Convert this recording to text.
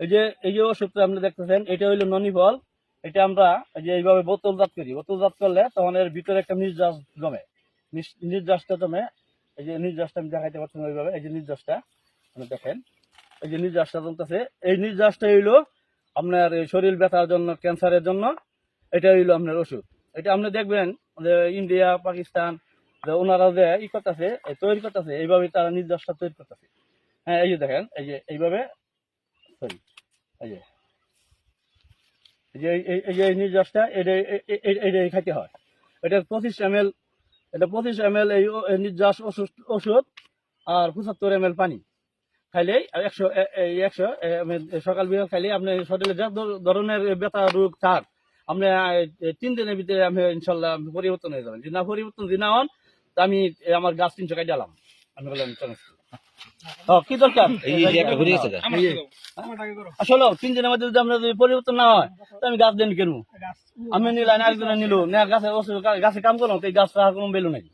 এই যে এই যে ওষুধটা আপনি দেখতেছেন, এটা হইল ননি ফল এটা আমরা এই যে এইভাবে বোতলজাত করি। বোতলজাত করলে তখন এর ভিতরে একটা নির্যাস জমে। নির্যাসটা জমে। এই যে নির্যাসটা আমি দেখাইতে পারছি না ওইভাবে। এই যে নির্যাসটা, আপনি দেখেন। এই যে নির্যাসটা জমতেছে এই নির্যাসটা হইল আপনার শরীর ব্যথার জন্য, ক্যান্সারের জন্য। এটা হইল আপনার ওষুধ। এটা আপনি দেখবেন যে ইন্ডিয়া, পাকিস্তান, যে ওনারা যে ই করতেছে তৈরি করতেছে এইভাবে তারা নির্যাসটা তৈরি করতেছে। হ্যাঁ এই যে দেখেন, এই যে এইভাবে সরি এই যে। এই যে, এই- যে এই নির্যাসটা এটা এ- এ- এ- এটাই খাইতে হয়। এটা পঁচিশ এম এল, এটা পঁচিশ এম এল এই নির্যাস ওষুধ ওষুধ আর পঁচাত্তর এম এল পানি। খাইলেই একশো এই একশো সকাল বিকাল খাইলে আপনি শরীরে যা ধরনের ব্যথা রোগ থাক আপনি তিন দিনের ভিতরে আমি ইনশাল্লাহ পরিবর্তন হয়ে যাবেন। যদি না পরিবর্তন যদি না হন, তা আমি আমার গাছ তিনশো কাই দিলাম আমি বললাম কি দরকার? এই যে একটা ঘুরে গেছে গা। এই যে, আসলে তিন দিনের মধ্যে যদি আমরা যদি পরিবর্তন না হয় তো আমি গাছ দেন কেন আমি নিলাম আরেকজনে নিল না গাছে গাছে কাম করলাম তো এই গাছটা কোনো বেলু নাই।